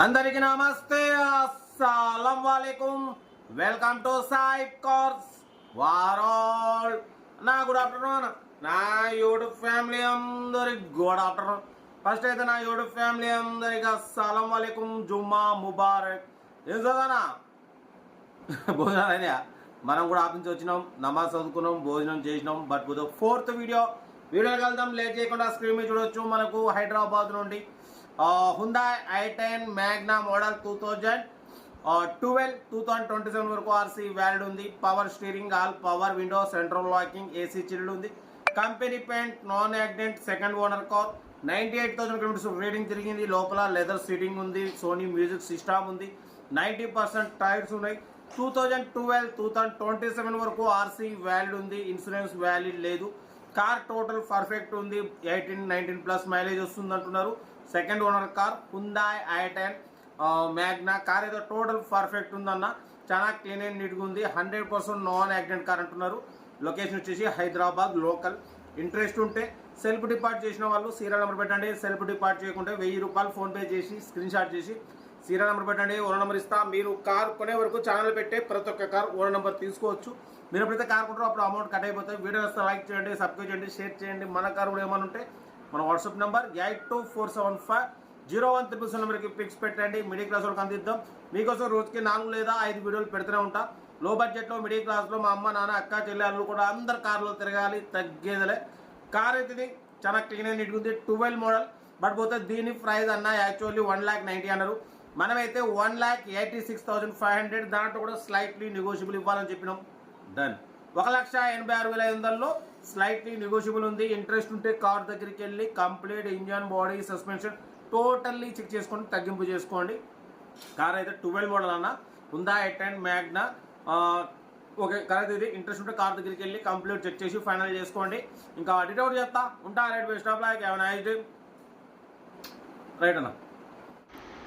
అందరికి నమస్తే. అస్సలం వాలేకుం వెల్కమ్ టు సాయి కోర్స్. వారోల్. నా గుడ్ ఆఫ్టర్నూన్. నా యూట్యూబ్ ఫ్యామిలీ అందరికి గుడ్ ఆఫ్టర్నూన్. ఫస్ట్ అయితే నా యూట్యూబ్ ఫ్యామిలీ అందరికి అస్సలం వాలేకుం జుమ్మా ముబారక్. ఏం చదవనా భోజనాలు మనం కూడా ఆపించి వచ్చినాం నమాజ్ చదువుకున్నాం భోజనం చేసినాం. But fourth video. వీడియోకి వెళ్దాం. లేట్ చేయకుండా స్క్రీన్ మీద చూడొచ్చు. మనకు హైదరాబాద్ నుండి Hyundai i ten Magna model two thousand twelve two thousand twenty seven వరకు ఆర్సీ వ్యాలిడ్ ఉంది. Power steering all power window central locking AC chilled ఉంది. Company paint non accident second owner car ninety eight thousand kilometers reading తిరిగింది. లోపల leather seating ఉంది. Sony music system ఉంది. Ninety percent tyres ఉన్నాయి. Two thousand twelve two thousand twenty seven వరకు RC valid ఉంది. Insurance valid లేదు. Car total perfect ఉంది. Eighteen nineteen plus mileage వస్తుంది అంటున్నారు second owner car Hyundai i ten Magna car ఏదో total perfect ఉందన్న. చాలా క్లీన్ అండ్ నీట్గా ఉంది. Hundred percent non accident car అంటున్నారు. లొకేషన్ వచ్చేసి హైదరాబాద్ లోకల్. ఇంట్రెస్ట్ ఉంటే సెల్ఫ్ డిపార్ట్ చేసిన వాళ్ళు సీరియల్ నెంబర్ పెట్టండి. సెల్ఫ్ డిపార్ట్ చేయకుంటే వెయ్యి రూపాయలు ఫోన్పే చేసి స్క్రీన్ షాట్ చేసి సీరియల్ నెంబర్ పెట్టండి. ఓనర్ నెంబర్ ఇస్తా. మీరు కార్ కొనే వరకు ఛానల్ పెట్టే ప్రతి ఒక్క కార్ ఓనర్ నెంబర్ తీసుకోవచ్చు. మీరు ఎప్పుడైతే కార్ కొంటారో అప్పుడు అమౌంట్ కట్ అయిపోతుంది వీడియో వస్తే లైక్ చేయండి సబ్స్క్రైబ్ చేయండి షేర్ చేయండి. మన కార్ కూడా ఏమైనా ఉంటే మన WhatsApp number eight two four seven five zero one triple seven నెంబర్కి పిక్స్ పెట్టండి. మిడిల్ క్లాస్ వాళ్ళకి అందిద్దాం. మీకోసం రోజుకి నాలుగు లేదా ఐదు వీడియోలు పెడుతూనే ఉంటా. లో బడ్జెట్లో మిడిల్ క్లాస్లో మా అమ్మ నాన్న అక్క చెల్లి అల్లు కూడా అందరు కార్లో తిరగాలి. తగ్గేదలే. కార్ అయితే చాలా క్లీన్ అండ్ నీట్గా ఉంది. ట్వెల్వ్ మోడల్ బట్ పోతే దీని ప్రైస్ అన్న యాక్చువల్లీ వన్ ల్యాక్ నైంటీ అన్నారు. మనమైతే one lakh eighty six thousand five hundred దాంట్లో కూడా స్లైట్లీ నెగోషియబుల్ ఇవ్వాలని చెప్పినాం. డన్ ఒక లక్ష ఎనభై ఆరు వేల ఐదు వందల్లో స్లైట్లీ నెగోషియబుల్ ఉంది. ఇంట్రెస్ట్ ఉంటే కార్ దగ్గరికి వెళ్ళి complete engine body suspension totally check చేసుకోండి తగ్గింపు చేసుకోండి. కార్ అయితే ట్వెల్వ్ మోడల్ అన్న. ఉందా ఎట్ అండ్ మ్యాగ్నా ఓకే కరెక్ట్ ఇది. ఇంట్రెస్ట్ ఉంటే కార్ దగ్గరికి వెళ్ళి కంప్లీట్ చెక్ చేసి ఫైనల్ చేసుకోండి. ఇంకా డిటౌట్ చెప్తా ఉంటా రైట్ బెస్ట్ ఆఫ్ లైక్ ఏమైనా రైట్ అన్న.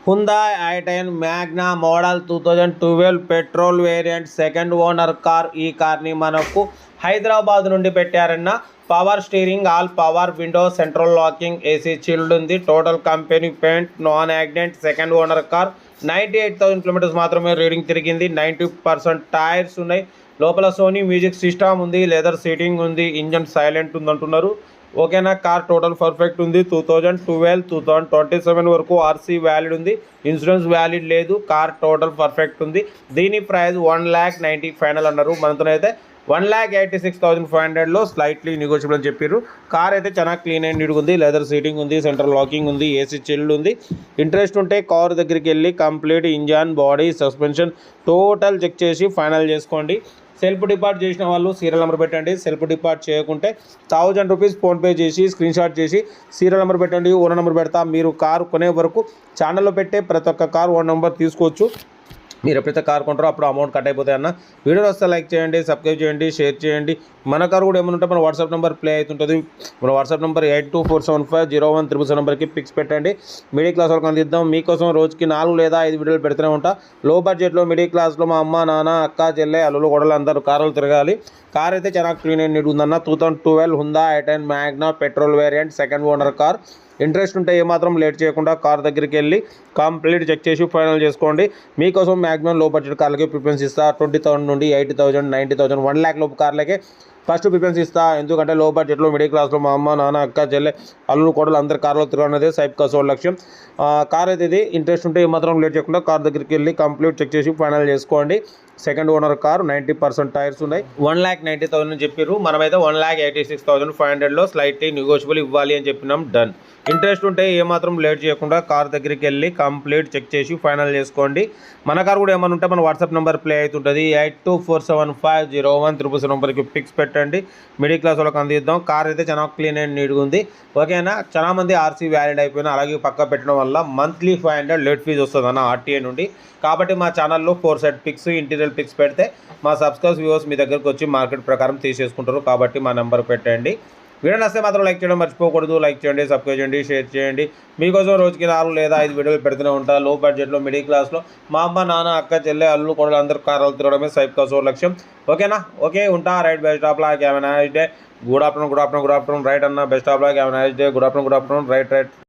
Hyundai i ten Magna model two thousand twelve petrol variant second owner car ఈ కార్ని మనకు హైదరాబాద్ నుండి పెట్టారన్న power steering all power window central locking AC chilled ఉంది. Total company paint non accident second owner car ninety eight thousand kilometers మాత్రమే reading తిరిగింది. Ninety percent tyres ఉన్నాయి. లోపల Sony music system ఉంది. లెదర్ సీటింగ్ ఉంది. ఇంజన్ సైలెంట్ ఉంది అంటున్నారు ఓకేనా? కార్ టోటల్ పర్ఫెక్ట్ ఉంది. Two thousand twelve two thousand twenty seven వరకు ఆర్సీ వ్యాలిడ్ ఉంది. ఇన్సూరెన్స్ వ్యాలిడ్ లేదు. కార్ టోటల్ పర్ఫెక్ట్ ఉంది. దీని price one lakh ninety final అన్నారు. మనతోనైతే one lakh eighty six thousand five హండ్రెడ్లో స్లైట్లీ నెగోషియబుల్ అని చెప్పారు కార్ అయితే చాలా క్లీన్ అండ్ నీట్గా ఉంది. లెదర్ సీటింగ్ ఉంది సెంట్రల్ లాకింగ్ ఉంది ఏసీ చిల్డ్ ఉంది. ఇంట్రెస్ట్ ఉంటే కార్ దగ్గరికి వెళ్ళి complete engine body suspension total check చేసి ఫైనల్ చేసుకోండి. సెల్ఫ్ డిపార్ట్ చేసిన వాళ్ళు సీరియల్ నెంబర్ పెట్టండి. సెల్ఫ్ డిపార్ట్ చేయకుంటే థౌజండ్ రూపీస్ ఫోన్పే చేసి స్క్రీన్ షాట్ చేసి సీరియల్ నెంబర్ పెట్టండి ఓనర్ నెంబర్ పెడతా. మీరు కారు కొనే వరకు ఛానల్లో పెట్టే ప్రతి ఒక్క కారు ఓన్ నెంబర్ తీసుకోవచ్చు. మీరు ఎప్పుడైతే కార్ కొంటారో అప్పుడు అమౌంట్ కట్ అయిపోతాయి అన్న. వీడియో వస్తే లైక్ చేయండి సబ్స్క్రైబ్ చేయండి షేర్ చేయండి. మన కార్ కూడా ఏమైనా ఉంటే మన వాట్సాప్ నెంబర్ ప్లే అవుతుంటుంది. మన WhatsApp number eight two four seven five zero one triple seven నెంబర్కి పిక్స్ పెట్టండి. మిడిల్ క్లాస్ వరకు అందిద్దాం. మీకోసం రోజుకి నాలుగు లేదా ఐదు వీడియోలు పెడుతూనే ఉంటా. లో బడ్జెట్లో మిడిల్ క్లాస్లో మా అమ్మ నాన్న అక్క చెల్లె అల్లులు గొడవలు అందరూ కార్లు తిరగాలి. కార్ అయితే చాలా క్లీన్ అండ్ నీట్ ఉందన్న. Two thousand twelve Hyundai i ten Magna petrol variant second owner car interest ఉంటే ఏమాత్రం లేట్ చేయకుండా కార్ దగ్గరికి వెళ్ళి కంప్లీట్ చెక్ చేసి ఫైనల్ చేసుకోండి. మీకోసం మ్యాక్సిమం లో బడ్జెట్ కార్లకి ప్రిఫరెన్స్ ఇస్తా. ట్వంటీ థౌసండ్ నుండి eighty thousand ninety thousand one lakh లోపు కార్లకే ఫస్ట్ ప్రిఫరెన్స్ ఇస్తా. ఎందుకంటే లో బడ్జెట్లో మిడిల్ క్లాస్లో మా అమ్మ నాన్న అక్క చెల్లె అల్లు కోడలు అందరు కార్లో తిరగనేది సైప్ కసోడ్ లక్ష్యం. కార్ అయితే ఇది. ఇంట్రెస్ట్ ఉంటే ఏమాత్రం లేట్ చేయకుండా కార్ దగ్గరికి వెళ్ళి కంప్లీట్ చెక్ చేసి ఫైనల్ చేసుకోండి. Second owner car ninety percent tyres ఉన్నాయి. వన్ ల్యాక్ నైంటీ థౌసండ్ అని చెప్పారు మనమైతే one lakh eighty six thousand five హండ్రెడ్లో స్లైట్లీ నెగోషియబుల్ ఇవ్వాలి అని చెప్పినాం. డన్ ఇంట్రెస్ట్ ఉంటే ఏమాత్రం లేట్ చేయకుండా కార్ దగ్గరికి వెళ్ళి కంప్లీట్ చెక్ చేసి ఫైనల్ చేసుకోండి. మన కార్ కూడా ఏమైనా ఉంటే మన వాట్సాప్ నెంబర్ ప్లే అవుతుంటుంది. Eight two four seven five zero one triple seven నెంబర్కి పిక్స్ పెట్టండి. మిడిల్ క్లాస్ వాళ్ళకి అందిద్దాం. కార్ అయితే చాలా క్లీన్ అండ్ నీట్గా ఉంది. ఓకేనా? చాలా మంది ఆర్సీ వ్యాలిడ్ అయిపోయినా అలాగే పక్క పెట్టడం వల్ల monthly five hundred late fees వస్తుంది అన్న ఆర్టీఏ నుండి. కాబట్టి మా ఛానల్లో four set pics interior pics పెడితే మా సబ్స్క్రైబ్ వ్యూవర్స్ మీ దగ్గరకు వచ్చి మార్కెట్ ప్రకారం తీసేసుకుంటారు. కాబట్టి మా నెంబర్ పెట్టండి. వీడియో నస్తే మాత్రం లైక్ చేయడం మర్చిపోకూడదు. లైక్ చేయండి సబ్స్క్రైబ్ చేయండి షేర్ చేయండి. మీకోసం రోజుకి నాలుగు లేదా ఐదు వీడియోలు పెడుతూనే ఉంటా లో బడ్జెట్లో మిడిల్ క్లాస్లో మా అమ్మ నాన్న అక్క చెల్లె అల్లు కూడా అందరు కారాలు తిరగడమే సైప్ కోసం లక్ష్యం. ఓకేనా? ఓకే ఉంటా. Right best of luck. ఏమైనా day. Good afternoon good afternoon good afternoon right అన్న. Best of luck. ఏమైనా day. Good afternoon good afternoon right right.